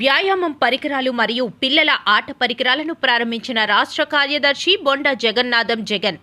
వ్యాయామం పరికరాలు మరియు పిల్లల ఆట పరికరాలను ప్రారంభించిన రాష్ట్ర కార్యదర్శి బొండ జగన్నాథం జగన్.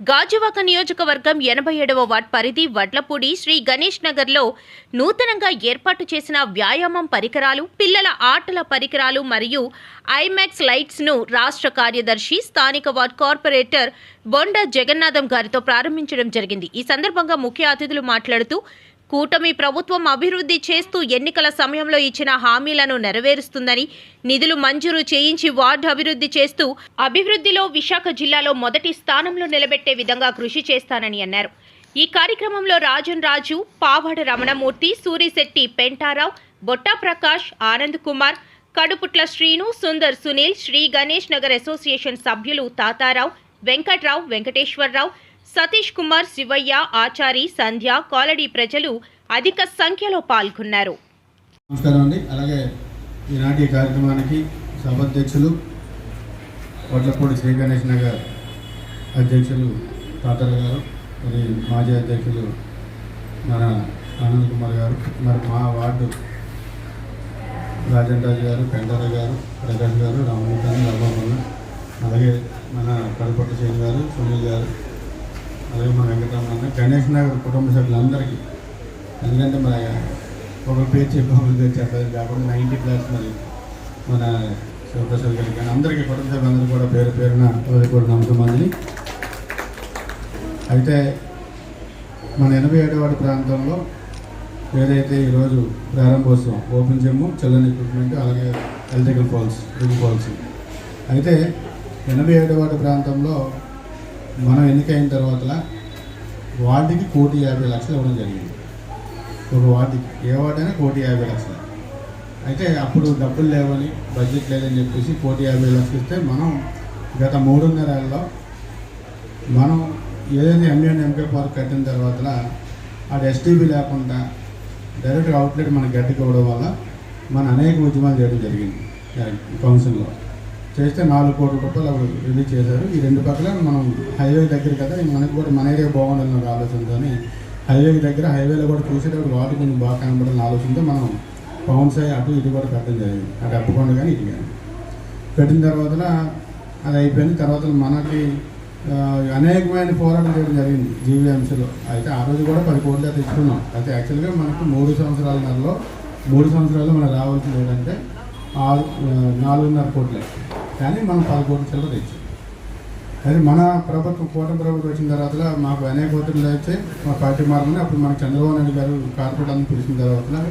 గాజువాక నియోజకవర్గం ఎనభై ఏడవ వార్డ్ పరిధి వడ్లపూడి శ్రీ గణేష్ నగర్లో నూతనంగా ఏర్పాటు చేసిన వ్యాయామం పరికరాలు పిల్లల ఆటల పరికరాలు మరియు ఐమాక్స్ లైట్స్ను రాష్ట్ర కార్యదర్శి స్థానిక వార్డ్ కార్పొరేటర్ బొండ జగన్నాథం గారితో ప్రారంభించడం జరిగింది. ఈ సందర్భంగా ముఖ్య అతిథులు మాట్లాడుతూ కూటమి ప్రభుత్వం అభివృద్ధి చేస్తూ ఎన్నికల సమయంలో ఇచ్చిన హామీలను నెరవేరుస్తుందని నిధులు మంజూరు చేయించి వార్డు అభివృద్ధి చేస్తూ అభివృద్ధిలో విశాఖ జిల్లాలో మొదటి స్థానంలో నిలబెట్టే విధంగా కృషి చేస్తానని అన్నారు. ఈ కార్యక్రమంలో రాజన్ రాజు పావాడ రమణమూర్తి సూరిశెట్టి పెంటారావు బొట్టా ప్రకాష్ ఆనంద్ కుమార్ కడుపుట్ల శ్రీను సుందర్ సునీల్ శ్రీ గణేష్ నగర్ అసోసియేషన్ సభ్యులు తాతారావు వెంకట్రావు వెంకటేశ్వరరావు సతీష్ కుమార్ శివయ్య ఆచారి సంధ్య కాలడీ ప్రజలు అధిక సంఖ్యలో పాల్గొన్నారు. నమస్కారం అండి. అలాగే ఈనాటి కార్యక్రమానికి సభాధ్యక్షులు వడ్లపూడి శ్రీ గణేష్ నగర్ అధ్యక్షులు తాతల గారు మరి మాజీ అధ్యక్షులు మన ఆనంద్ కుమార్ గారు మరి మా వార్డు రాజన్ గారు పెండర గారు ప్రకాష్ గారు రామమూర్తి గారు అలాగే మన కడపట్ల శ్రీని గారు సునీల్ గారు అలాగే మన వెంకటరమణ. గణేష్ నగర్ కుటుంబ సభ్యులందరికీ. ఎందుకంటే మరి ఒక పేరు చెప్పాము చెప్పలేదు కాకుండా నైంటీ ప్లస్ మరి మన శివప్రసాద్ గారికి కానీ అందరికీ కుటుంబ సభ్యులందరూ కూడా పేరు పేరున కూడా నమ్మకమంది అయితే మన ఎనభై ఏడవాడి ప్రాంతంలో ఏదైతే ఈరోజు ప్రారంభోత్సవం ఓపెన్ జిమ్ చిల్డ్రన్ ఎక్విప్మెంట్ అలాగే ఎలక్ట్రికల్ ఫాల్స్ రింగ్ ఫాల్స్. అయితే ఎనభై ఏడవాడి ప్రాంతంలో మనం ఎన్నికైన తర్వాత వార్డుకి కోటి యాభై లక్షలు ఇవ్వడం జరిగింది. ఒక వార్డుకి ఏ వార్డు అయినా కోటి యాభై లక్షలు. అయితే అప్పుడు డబ్బులు లేవని బడ్జెట్ లేదని చెప్పేసి కోటి యాభై లక్షలు ఇస్తే మనం గత మూడున్నరేళ్ళలో మనం ఏదైతే ఎంఎన్ ఎంకే పార్క్ కట్టిన తర్వాత అది ఎస్టీబీ లేకుండా డైరెక్ట్గా అవుట్లెట్ మనకి గట్టికి ఇవ్వడం వల్ల మన అనేక ఉద్యమాలు చేయడం జరిగింది. కౌన్సిల్లో. చేస్తే నాలుగు కోట్ల రూపాయలు అప్పుడు రిలీజ్ చేశారు. ఈ రెండు పక్కల మనం హైవే దగ్గర కదా మనకు కూడా మన ఏరియా బాగుండాలని ఒక ఆలోచనతో హైవే దగ్గర హైవేలో కూడా చూసేటప్పుడు వాటి కొంచెం బాగా కనబడాలని ఆలోచనతో మనం పవన్ సాయి అటు ఇటు కూడా పెట్టడం జరిగింది. అటు అప్పుకోండి కానీ ఇటు కానీ. పెట్టిన తర్వాత అది అయిపోయింది తర్వాత మనకి అనేకమైన పోరాటం చేయడం జరిగింది జీవీఎంసీలో. అయితే ఆ రోజు కూడా పది కోట్లు తెచ్చుకున్నాం అయితే యాక్చువల్గా మనకు మూడు సంవత్సరాల నెలలో మూడు సంవత్సరాలు మనకు రావాల్సింది ఏంటంటే ఆరు నాలుగున్నర కోట్లే. కానీ మనం పదకొండు కోట్ల చిల్లర తెచ్చాం. అయితే మన ప్రభుత్వం కూటమి ప్రభుత్వం వచ్చిన తర్వాత మాకు అనేక ఒత్తిడిలు అయితే మా పార్టీ మారని అప్పుడు మన చంద్రబాబు నాయుడు గారు కార్పొరేట్ అందరూ పిలిచిన తర్వాత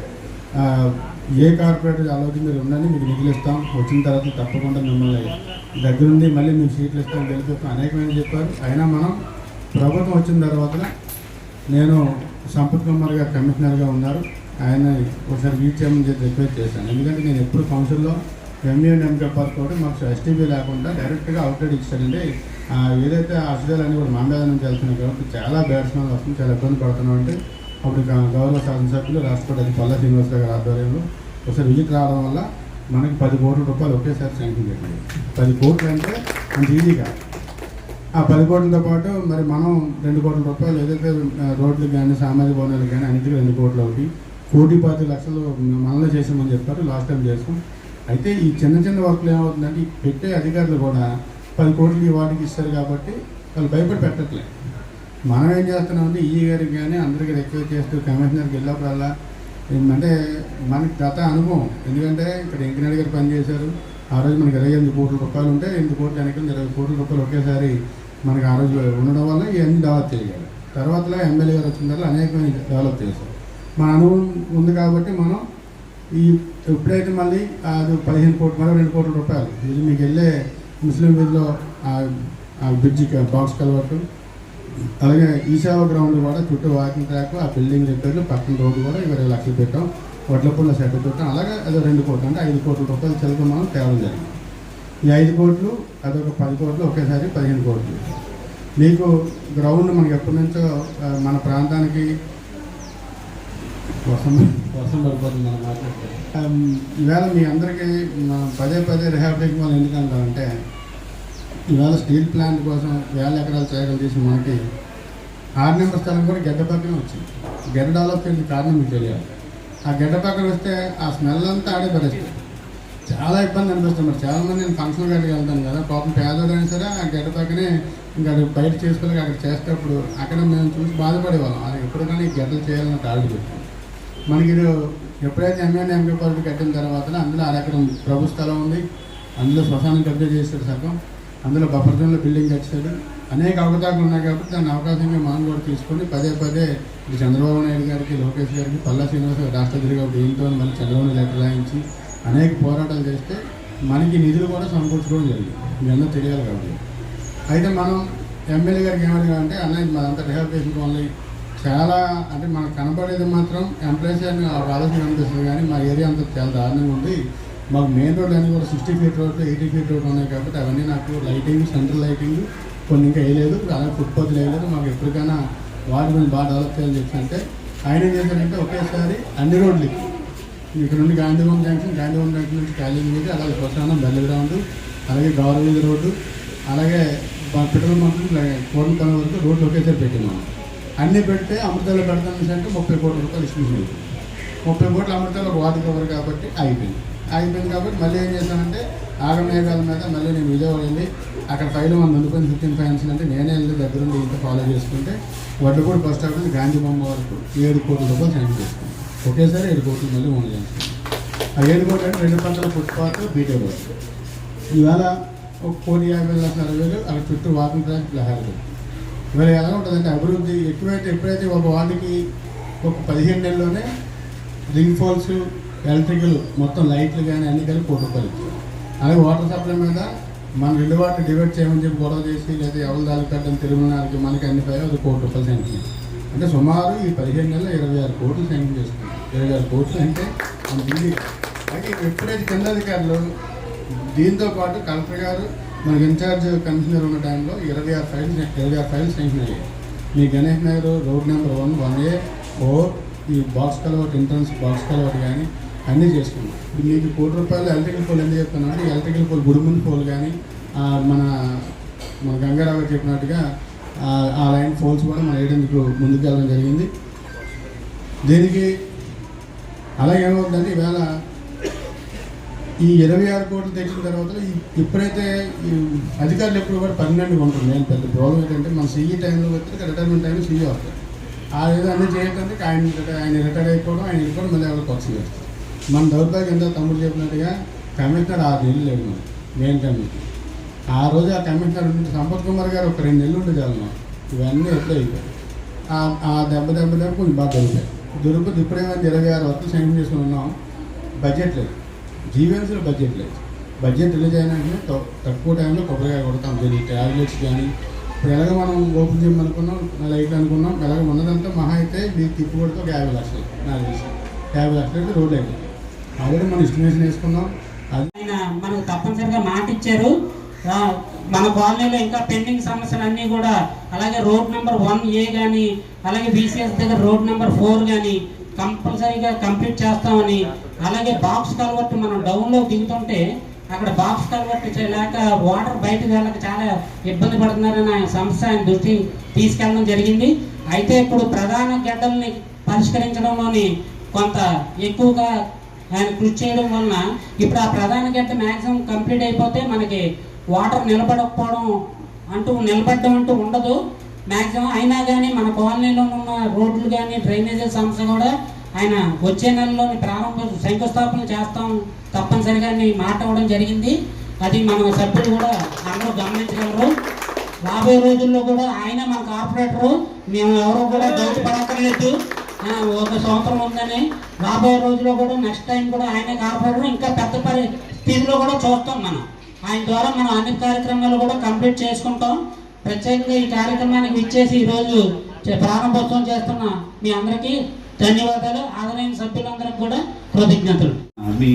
ఏ కార్పొరేటర్ ఆలోచన మీరు ఉండండి మీకు నిధులు ఇస్తాం. వచ్చిన తర్వాత తప్పకుండా మిమ్మల్ని దగ్గరుండి మళ్ళీ మేము సీట్లు ఇస్తాం గెలిపిస్తాం అనేకమైన చెప్పారు. అయినా మనం ప్రభుత్వం వచ్చిన తర్వాత నేను సంపత్ కుమార్ గారు కమిషనర్గా ఉన్నారు. ఆయన ఒకసారి రీచ్ చేయమని చెప్పి రిక్వెస్ట్ చేశాను. ఎందుకంటే నేను ఎప్పుడు కౌన్సిల్లో ఎంఏ ఎంకే పార్క్ కూడా మాకు ఎస్టీబీ లేకుండా డైరెక్ట్గా అవుట్లెట్ ఇచ్చారండి. ఏదైతే హాస్పిటల్ అని కూడా మండల నుంచి వెళ్తున్నాయి కాబట్టి చాలా బ్యాట్స్మెన్ వస్తుంది చాలా ఇబ్బంది పడుతున్నాం అంటే అప్పుడు గౌరవ శాసనసభ్యులు రాష్ట్రపతి అది పల్లా శ్రీనివాస్ గారి ఆధ్వర్యంలో ఒకసారి విజిట్ రావడం వల్ల మనకి పది కోట్ల రూపాయలు ఒకేసారి శాంక్షన్ చేయండి పది కోట్లు అంటే అంత ఈజీగా. ఆ పది కోట్లతో పాటు మరి మనం రెండు కోట్ల రూపాయలు ఏదైతే రోడ్లు రోడ్లకు కానీ సామాజిక భవనాలకు కానీ అన్నిటికీ రెండు కోట్లు ఒకటి కోటి పాతి లక్షలు మనలో చేసామని చెప్పారు. లాస్ట్ టైం చేసాం. అయితే ఈ చిన్న చిన్న వర్క్లు ఏమవుతుందంటే పెట్టే అధికారులు కూడా పది కోట్లు ఈ వాటికి ఇస్తారు కాబట్టి వాళ్ళు భయపడి పెట్టట్లే. మనం ఏం చేస్తున్నామంటే ఈ గారికి కానీ అందరికీ రిక్వెస్ట్ చేస్తూ కమిషనర్కి వెళ్ళినప్పుడల్లా ఏంటంటే మనకి గత అనుభవం. ఎందుకంటే ఇక్కడ ఎంకినాడు గారు పనిచేశారు. ఆ రోజు మనకి ఇరవై ఎనిమిది కోట్ల రూపాయలు ఉంటే ఎనిమిది కోట్ల వెనక ఇరవై కోట్ల రూపాయలు ఒకేసారి మనకి ఆ రోజు ఉండడం వల్ల ఇవన్నీ డెవలప్ చేయాలి తర్వాత ఎమ్మెల్యే గారు వచ్చిన తర్వాత అనేకమైన డెవలప్ చేశారు. మన అనుభవం ఉంది కాబట్టి మనం ఈ ఎప్పుడైతే మళ్ళీ అది పదిహేను కోట్లు మరో రెండు కోట్ల రూపాయలు ఇది మీకు వెళ్ళే ముస్లిం వీధిలో ఆ బ్రిడ్జి బాక్స్ కలవట్టు అలాగే ఈశావ గ్రౌండ్ కూడా చుట్టూ వాకింగ్ ట్రాక్ ఆ బిల్డింగ్ రిపేర్లు పక్కన రోడ్డు కూడా ఇరవై లక్షలు పెట్టాం. వడ్లపూల సెట్ పెట్టాం. అలాగే అదో రెండు కోట్లు అంటే ఐదు కోట్ల రూపాయలు చెలక మనం తేవడం జరిగింది. ఈ ఐదు కోట్లు అదొక పది కోట్లు ఒకేసారి పదిహేను కోట్లు. మీకు గ్రౌండ్ మనకి ఎప్పటి నుంచో మన ప్రాంతానికి వర్షం వర్షం పడిపోతుంది మనం um, ఈవేళ మీ అందరికీ మా పదే పదే రిహాబిలిటేషన్ వాళ్ళు ఎందుకంటారంటే ఇవాళ స్టీల్ ప్లాంట్ కోసం వేల ఎకరాలు చేయగలు తీసిన మనకి ఆరు నెంబర్ స్థలం కూడా గడ్డ పక్కన వచ్చింది. గడ్డ డెవలప్ చేసిన కారణం మీకు తెలియాలి. ఆ గడ్డ పక్కన వస్తే ఆ స్మెల్ అంతా ఆడే పరిస్థితి. చాలా ఇబ్బంది అనిపిస్తుంది మరి. చాలామంది నేను ఫంక్షన్ గడికి వెళ్తాను కదా పాపం పేదోడైనా సరే ఆ గడ్డ పక్కనే ఇంకా బయట చేసుకోలేక అక్కడ చేసేటప్పుడు అక్కడ మేము చూసి బాధపడేవాళ్ళం. అది ఎప్పుడు కానీ గడ్డలు చేయాలని టార్గెట్ మనకి ఎప్పుడైతే ఎంఎన్ ఎంపీ పార్టీ కట్టిన తర్వాత అందులో అరెకరం ప్రభు స్థలం ఉంది. అందులో శ్మశానం కబ్జా చేశాడు సగం. అందులో బఫర్జన్లో బిల్డింగ్ కట్టాడు అనేక అవకాశాలు ఉన్నాయి కాబట్టి దాన్ని అవకాశంగా మనం కూడా తీసుకొని పదే పదే చంద్రబాబు నాయుడు గారికి లోకేష్ గారికి పల్లా శ్రీనివాస గారు రాష్ట్ర దీంతో మళ్ళీ చంద్రబాబు లెటర్ రాయించి అనేక పోరాటాలు చేస్తే మనకి నిధులు కూడా సమకూర్చుకోవడం జరిగింది. ఇవన్నీ తెలియాలి కాబట్టి. అయితే మనం ఎమ్మెల్యే గారికి ఏమడిగా అంటే అన్నది మనంతా రిహాబిలేషన్ కాలనీ చాలా అంటే మనకు కనబడేది మాత్రం ఎంప్లాయీస్ అని ఆలోచన అనిపిస్తుంది కానీ మా ఏరియా అంతా చాలా దారుణంగా ఉంది. మాకు మెయిన్ రోడ్ అనేది కూడా sixty feet road eighty feet road ఉన్నాయి కాబట్టి అవన్నీ నాకు లైటింగ్ సెంట్రల్ లైటింగ్ కొన్ని ఇంకా వేయలేదు. అలాగే ఫుట్పాత్ వేయలేదు. మాకు ఎప్పటికైనా వాటి మీద బాగా డెవలప్ చేయాలని చెప్పి అంటే ఆయన ఏం చేశారంటే ఒకేసారి అన్ని రోడ్లకి ఇక్కడ నుండి గాంధీవన్ జంక్షన్ గాంధీవన్ జంక్షన్ నుంచి కాలేజీ మీద అలాగే ప్రశాంతం బెల్లి గ్రౌండ్ అలాగే గౌరవీధి రోడ్డు అలాగే పెట్రోల్ బంక్ కోటపల్లి వరకు రోడ్లు ఒకేసారి పెట్టినాము అన్నీ పెడితే అమృతాలు పెడతాను అంటే ముప్పై కోట్ల రూపాయలు ఇస్తుంది ముప్పై కోట్ల అమృతాలు ఒక వాటర్ కవర్ కాబట్టి అయిపోయింది అయిపోయింది కాబట్టి మళ్ళీ ఏం చేశానంటే ఆగమేఘాల మీద మళ్ళీ నేను విజయవాడ వెళ్ళి అక్కడ ఫైల్ వన్ అనుకుని ఫిఫ్టీన్ ఫైనాన్స్ అంటే నేనే వెళ్ళి దగ్గరుండి ఇంత ఫాలో చేసుకుంటే వడ్డపూడి బస్ స్టాప్ నుంచి గాంధీ బొమ్మ వరకు ఏడు కోట్ల రూపాయలు శాంక్షన్ చేసుకున్నాను ఒకేసారి ఏడు కోట్లు మళ్ళీ ఓన్ చేసుకున్నాను ఆ ఏడు కోట్లు అంటే రెండు పంటల ఫుట్పాత్ బీటే రోడ్ ఇవాళ ఒక కోటి యాభై లక్షల అరవై వేలు అక్కడ చుట్టూ వాకింగ్ ట్రాక్ లహారీ ఇవాళ ఎలా ఉంటుందంటే అభివృద్ధి ఎక్కువైతే ఎప్పుడైతే ఒక వార్డుకి ఒక పదిహేను నెలలోనే రింగ్ ఫాల్స్ ఎలక్ట్రికల్ మొత్తం లైట్లు కానీ అన్ని కలిపి కోటి రూపాయలు ఇచ్చారు. అలాగే వాటర్ సప్లై మీద మన రెండు వాటిని డివైడ్ చేయమని చెప్పి గొడవ చేసి లేదా ఎవరు దాని కట్టడం తిరుమలకి మనకి అన్ని పై అది కోటి రూపాయలు శాంక్షన్ అంటే సుమారు ఈ పదిహేను నెలలు ఇరవై ఆరు కోట్లు శాంక్షన్ చేస్తుంది ఇరవై ఆరు కోట్లు అంటే మనకి ఢిల్లీ అయితే ఎప్పుడైతే కింద అధికారులు దీంతో పాటు కలెక్టర్ గారు మనకి ఇన్ఛార్జ్ కమిషనర్ ఉన్న టైంలో ఇరవై ఆరు ఫైల్స్ ఇరవై ఆరు ఫైల్స్ శాంక్షన్ అయ్యాయి. మీ Ganesh Nagar road number one one A four ఈ box culvert entrance box culvert కానీ అన్నీ చేసుకున్నాం. మీకు కోటి రూపాయలు ఎలక్ట్రికల్ పోల్ ఎందుకు చెప్తున్నాను ఎలక్ట్రికల్ పోల్ గుడుముని పోల్ కానీ మన మన గంగారావు చెప్పినట్టుగా ఆ, ఆ లైన్ పోల్స్ కూడా మనం వేయడానికి ముందుకు వెళ్ళడం జరిగింది. దీనికి అలాగే ఏమవుతుందంటే ఈవేళ ఈ ఇరవై ఆరు కోట్లు తెచ్చిన తర్వాత ఈ- ఈ అధికారులు ఎప్పుడు కూడా పర్మనెంట్గా ఉంటారు నేను పెద్ద ప్రాబ్లం ఏంటంటే మన సీఈ టైంలో వచ్చి రిటైర్మెంట్ టైంలో సీఈ అవుతారు ఆ ఏదో అన్నీ చేయకంటే ఆయన ఆయన రిటైర్ అయిపోవడం ఆయన వెళ్ళిపోవడం మళ్ళీ ఎవరికి కొత్త చేస్తారు మన దౌర్భాగ్యం ఎంత తమ్ముడు చెప్పినట్టుగా కమిషనర్ ఆరు నెలలు లేడు మనం మెయిన్ కమిషనర్ ఆ రోజు ఆ కమిషనర్ ఉంటే సంపత్ కుమార్ గారు ఒక రెండు నెలలు ఉండే చాలు ఇవన్నీ ఎట్లా అయిపోయాయి? ఆ- దెబ్బ దెబ్బ దెబ్బ కొంచెం బాగా దొరికాయి. దొరుకుతుంది ఇప్పుడేమైంది? ఇరవై ఆరు వరకు శాంక్షన్ చేసుకుని ఉన్నాం. బడ్జెట్ లేదు. జీవీఎన్సీలో బడ్జెట్ లేదు. బడ్జెట్ రిలీజ్ అయిన తక్కువ- తక్కువ టైంలో కొబ్బరికాయ కొడతాం. దీని ట్యాబ్లెట్స్ కానీ ఇప్పుడు ఎలాగ మనం ఓపెన్ చేయమనుకున్నాం లైట్ అనుకున్నాం ఎలాగ ఉన్నదంతా మహా అయితే మీకు తిప్పు కొడితే ఒక యాభై లక్షలు నాకు తెలిసి యాభై లక్షలు అయితే రోడ్లు అయిపోయింది ఆల్రెడీ మనం ఎస్టిమేషన్ వేసుకున్నాం. ఆయన మనకు తప్పనిసరిగా మాట ఇచ్చారు. మన కాలనీలో ఇంకా పెండింగ్ సమస్యలు అన్నీ కూడా అలాగే రోడ్ నెంబర్ వన్ ఏ కానీ అలాగే బీసీఎస్ దగ్గర రోడ్ నెంబర్ ఫోర్ కానీ కంపల్సరీగా కంప్లీట్ చేస్తామని అలాగే బాక్స్ కల్వర్ట్ మనం డౌన్లో దిగుతుంటే అక్కడ బాక్స్ కల్వర్ట్ చేయలేక వాటర్ బయటకు వెళ్ళక చాలా ఇబ్బంది పడుతున్నారని ఆయన సంస్థ ఆయన దృష్టి తీసుకెళ్ళడం జరిగింది. అయితే ఇప్పుడు ప్రధాన గడ్డల్ని పరిష్కరించడంలోని కొంత ఎక్కువగా ఆయన కృషి చేయడం వలన ఇప్పుడు ఆ ప్రధాన గడ్డ మ్యాక్సిమం కంప్లీట్ అయిపోతే మనకి వాటర్ నిలబడకపోవడం అంటూ నిలబడడం అంటూ ఉండదు. మ్యాక్సిమం అయినా కానీ మన కాలనీలో ఉన్న రోడ్లు కానీ డ్రైనేజీ సమస్య కూడా ఆయన వచ్చే నెలలోని ప్రారంభ శంకుస్థాపన చేస్తాం తప్పనిసరిగా అని మాట ఇవ్వడం జరిగింది. అది మన సభ్యులు కూడా అందరూ గమనించగలరు. రాబోయే రోజుల్లో కూడా ఆయన మన కార్పొరేటరు. మేము ఎవరు కూడా దోచిపడక్కర్లేదు ఒక సంవత్సరం ఉందని. రాబోయే రోజుల్లో కూడా నెక్స్ట్ టైం కూడా ఆయన కార్పొరేటర్. ఇంకా పెద్ద పరి స్థితిలో కూడా చూస్తాం మనం. ఆయన ద్వారా మనం అన్ని కార్యక్రమాలు కూడా కంప్లీట్ చేసుకుంటాం. ప్రత్యేకంగా ఈ కార్యక్రమానికి ఇచ్చేసి ఈరోజు ప్రారంభోత్సవం చేస్తున్న మీ అందరికీ ధన్యవాదాలు. ఆదరణ సభ్యులందరికీ కూడా కృతజ్ఞతలు. మీ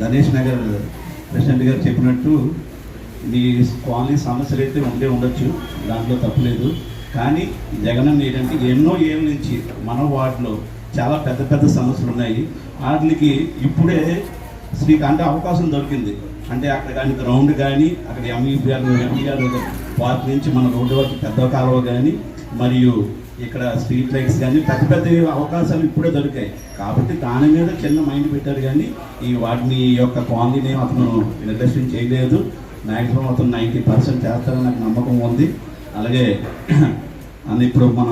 గణేష్ నగర్ ప్రెసిడెంట్ గారు చెప్పినట్టు మీ కాలనీ సమస్యలు అయితే ఉండే ఉండొచ్చు దాంట్లో తప్పులేదు. కానీ జగనన్న ఏంటంటే ఎన్నో ఏళ్ళ నుంచి మన వార్డులో చాలా పెద్ద పెద్ద సమస్యలు ఉన్నాయి. వాటికి ఇప్పుడే మీకు అంటే అవకాశం దొరికింది. అంటే అక్కడ కానీ గ్రౌండ్ కానీ అక్కడ ఎంఈ గారు ఎంఈ గారు పార్క్ నుంచి మన రోడ్డు వరకు పెద్ద కాలువ కానీ మరియు ఇక్కడ స్ట్రీట్ లైట్స్ కానీ పెద్ద పెద్ద అవకాశాలు ఇప్పుడే దొరికాయి. కాబట్టి దాని మీద చిన్న మైండ్ పెట్టారు కానీ ఈ వాటిని ఈ యొక్క కాలనీని అతను నిర్లక్ష్యం చేయలేదు. మ్యాక్సిమం అతను నైంటీ పర్సెంట్ చేస్తారని నాకు నమ్మకం ఉంది. అలాగే అన్న ఇప్పుడు మన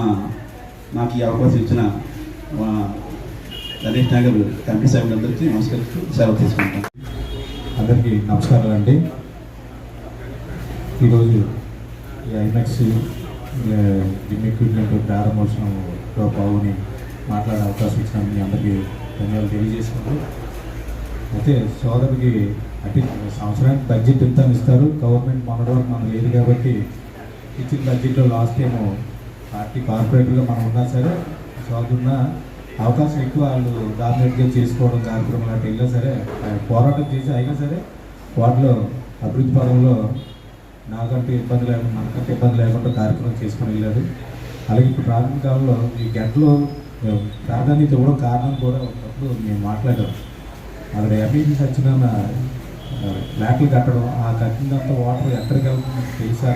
నాకు ఈ అవకాశం ఇచ్చిన గణేష్ నగర్ కమిటీ సభ్యులందరికీ నమస్కరిస్తూ సెలవు తీసుకుంటాను. అందరికీ నమస్కారాలు అండి ఈరోజు ఈ ఐమాక్స్ జిమ్ ఎక్విప్మెంట్ ప్రారంభోత్సవంలో పాల్గొని మాట్లాడే అవకాశం ఇచ్చిన మీ అందరికీ ధన్యవాదాలు తెలియజేసుకుంటూ. అయితే సోదరుడికి అంటే సంవత్సరానికి బడ్జెట్ ఎంత ఇస్తారు? గవర్నమెంట్ మొన్నటి మనం లేదు కాబట్టి ఇచ్చిన బడ్జెట్లో లాస్ట్ టైము పార్టీ కార్పొరేటర్గా మనం ఉన్నా సరే సోదరున్న అవకాశం ఎక్కువ వాళ్ళు డామినేట్గా చేసుకోవడం కార్యక్రమం అట్లా వెళ్ళినా సరే పోరాటం చేసి అయినా సరే వాటిలో అభివృద్ధి పదంలో నాకంటే ఇబ్బంది లేకుండా మనకంటే ఇబ్బంది లేకుండా కార్యక్రమం చేసుకుని వెళ్ళారు అలాగే ఇప్పుడు ప్రారంభ కాలంలో ఈ గంటలో ప్రాధాన్యత ఇవ్వడం కారణం కూడా ఒకప్పుడు మేము మాట్లాడాం అక్కడ ఎంఈపీ సత్యనారాయణ ఫ్లాట్లు కట్టడం ఆ కట్టినంత వాటర్ ఎక్కడికి వెళ్తుంది తెలుసా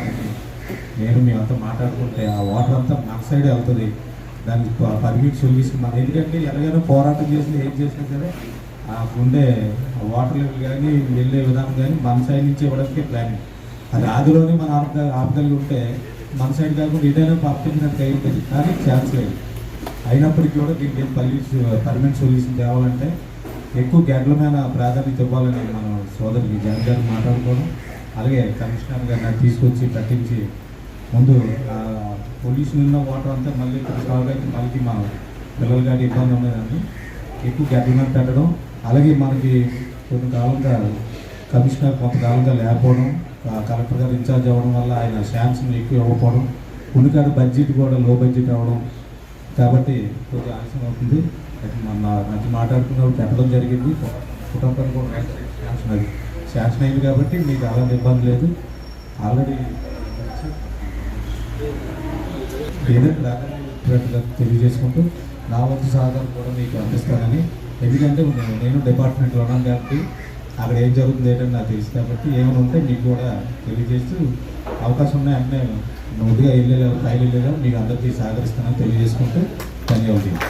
నేను మేమంతా మాట్లాడుకుంటే ఆ వాటర్ అంతా మన సైడే వెళ్తుంది. దానికి పర్మిట్ సొల్యూషన్ మన ఎందుకంటే ఎలాగైనా పోరాటం చేసి ఏం చేసినా సరే ఆ ఉండే వాటర్ లెవెల్ కానీ వెళ్ళే విధానం కానీ మన సైడ్ నుంచి ఇవ్వడానికి ప్లానింగ్. అది ఆదిలోనే మన ఆపద ఆపదలు ఉంటే మన సైడ్ కాకుండా ఏదైనా పంపించినట్టు అయింది కానీ ఛాన్స్ లేదు. అయినప్పటికీ కూడా దీనికి పల్లి పర్మనెంట్ సొల్యూషన్ తేవాలంటే ఎక్కువ గంటల మీద ప్రాధాన్యత ఇవ్వాలని మన సోదరుకి జగన్ గారు మాట్లాడుకోవడం. అలాగే కమిషనర్ గారిని తీసుకొచ్చి పట్టించి ముందు పొల్యూషన్ ఉన్న వాటర్ అంతా మళ్ళీ ఇక్కడ సాల్వ్ అయితే మళ్ళీ మన పిల్లలు కానీ ఇబ్బంది ఉండేదాన్ని ఎక్కువ గంటల మీద పెట్టడం. అలాగే మనకి కొన్ని కమిషనర్ కొంతకాలంగా లేకపోవడం. కలెక్టర్ గారు ఇన్ఛార్జ్ అవ్వడం వల్ల ఆయన శాంక్షన్ ఎక్కువ ఇవ్వకపోవడం ఉనికాడ బడ్జెట్ కూడా లో బడ్జెట్ అవ్వడం కాబట్టి కొద్దిగా ఆలస్యం అవుతుంది. మన మంచి మాట్లాడుకున్నప్పుడు పెట్టడం జరిగింది. కుటుంబానికి కూడా శాంక్షన్ అది శాంక్షన్ అయింది కాబట్టి మీకు అలాంటి ఇబ్బంది లేదు. ఆల్రెడీ ఏదైనా తెలియజేసుకుంటూ నా వంతు సహకారం కూడా మీకు అందిస్తానని. ఎందుకంటే నేను డిపార్ట్మెంట్లో ఉన్నాను కాబట్టి అక్కడ ఏం జరుగుతుంది ఏంటని నాకు తెలుసు కాబట్టి ఏమైనా ఉంటే మీకు కూడా తెలియజేస్తూ అవకాశం ఉన్నాయి అంటే ముందుగా వెళ్ళేలా ఫైల్ వెళ్ళేలా మీకు అందరికీ సహకరిస్తానని తెలియజేసుకుంటూ ధన్యవాదాలు.